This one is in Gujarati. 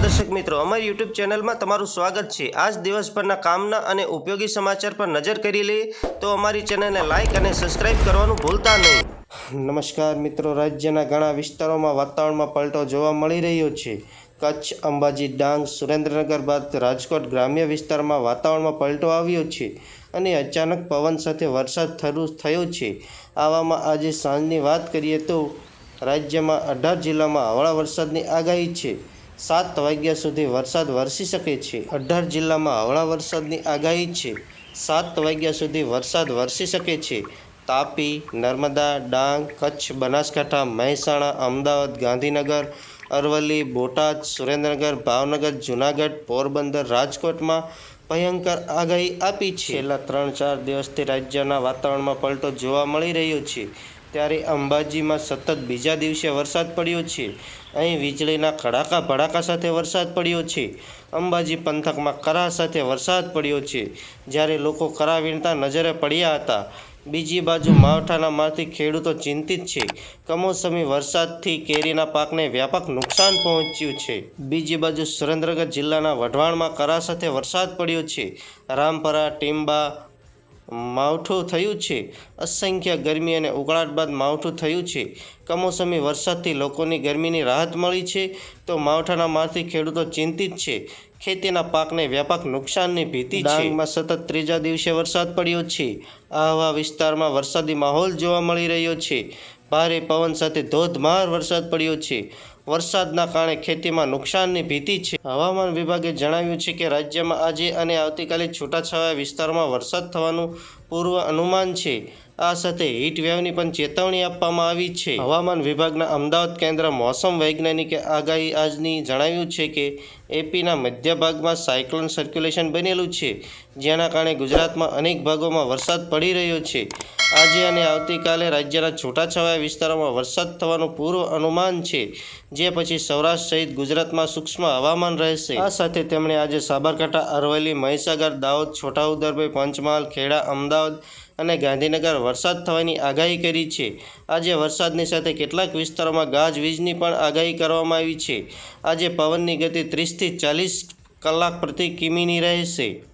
મિત્રો, અમારી યુટ્યુબ ચેનલમાં તમારું સ્વાગત છે. આજ દિવસભરના કામના અને ઉપયોગી સમાચાર પર નજર કરી લઈએ તો અમારી ચેનલને લાઇક અને સબસ્ક્રાઇબ કરવાનું ભૂલતા નહીં. નમસ્કાર મિત્રો, રાજ્યના ઘણા વિસ્તારોમાં વાતાવરણમાં પલટો જોવા મળી રહ્યો છે. કચ્છ, અંબાજી, ડાંગ, સુરેન્દ્રનગર બાદ રાજકોટ ગ્રામ્ય વિસ્તારમાં વાતાવરણમાં પલટો આવ્યો છે અને અચાનક પવન સાથે વરસાદ થયો છે. આવામાં આજે સાંજની વાત કરીએ તો રાજ્યમાં અઢાર જિલ્લામાં હળવા વરસાદની આગાહી છે. સાત વાગ્યા સુધી વરસાદ વરસી શકે છે. અઢાર જિલ્લામાં હળવા વરસાદની આગાહી છે. સાત વાગ્યા સુધી વરસાદ વરસી શકે છે. તાપી, નર્મદા, ડાંગ, કચ્છ, બનાસકાંઠા, મહેસાણા, અમદાવાદ, ગાંધીનગર, અરવલ્લી, બોટાદ, સુરેન્દ્રનગર, ભાવનગર, જૂનાગઢ, પોરબંદર, રાજકોટમાં ભયંકર આગાહી આપી છે. છેલ્લા ત્રણ ચાર દિવસથી રાજ્યના વાતાવરણમાં પલટો જોવા મળી રહ્યો છે. ત્યારે અંબાજીમાં સતત બીજા દિવસે વરસાદ પડ્યો છે. અહીં વીજળીના કડાકા ભડાકા સાથે વરસાદ પડ્યો છે. અંબાજી પંથકમાં કરા સાથે વરસાદ પડ્યો છે. જ્યારે લોકો કરા વીણતા નજરે પડ્યા હતા. બીજી બાજુ માવઠાના મારથી ખેડૂતો ચિંતિત છે. કમોસમી વરસાદથી કેરીના પાકને વ્યાપક નુકસાન પહોંચ્યું છે. બીજી બાજુ સુરેન્દ્રનગર જિલ્લાના વઢવાણમાં કરા સાથે વરસાદ પડ્યો છે. રામપરા, ટીંબા માવઠું થયું છે. અસંખ્ય ગરમી અને ઉકળાટ બાદ માવઠું થયું છે. કમોસમી વરસાદથી લોકોની ગરમીની રાહત મળી છે. તો માવઠાના મારથી ખેડૂતો ચિંતિત છે. ખેતીના પાકને વ્યાપક નુકસાનની ભીતિ ડાંગમાં સતત ત્રીજા દિવસે વરસાદ પડ્યો છે. આવા વિસ્તારમાં વરસાદી માહોલ જોવા મળી રહ્યો છે. ભારે પવન સાથે ધોધમાર વરસાદ પડ્યો છે. વરસાદના કારણે ખેતીમાં નુકસાનની ભીતિ છે. હવામાન વિભાગે જણાવ્યું છે કે રાજ્યમાં આજે અને આવતીકાલે છૂટાછવાયા વિસ્તારમાં વરસાદ થવાનું પૂર્વ અનુમાન છે. આ સાથે વેવની પણ ચેતવણી આપવામાં આવી છે. હવામાન વિભાગના અમદાવાદ કેન્દ્ર મોસમ વૈજ્ઞાનિકે આગાહી આજની જણાવ્યું છે કે, એપીના મધ્ય ભાગમાં સાયક્લોન સર્ક્યુલેશન બનેલું છે, જેના કારણે ગુજરાતમાં અનેક ભાગોમાં વરસાદ પડી રહ્યો છે. આજે અને આવતીકાલે રાજ્યના છૂટાછવાયા વિસ્તારોમાં વરસાદ થવાનું પૂર્વ અનુમાન છે, જે પછી સૌરાષ્ટ્ર સહિત ગુજરાતમાં સૂક્ષ્મ હવામાન રહેશે. આ સાથે તેમણે આજે સાબરકાંઠા, અરવલ્લી, મહીસાગર, દાહોદ, છોટાઉદેપુર, પંચમહાલ, ખેડા, અમદાવાદ અને ગાંધીનગર વરસાદ થવાની આગાહી કરી છે. આજે વરસાદની સાથે કેટલાક વિસ્તારોમાં ગાજવીજની પણ આગાહી કરવામાં આવી છે. આજે પવનની ગતિ ત્રીસથી ચાલીસ કલાક પ્રતિ કિમીની રહેશે.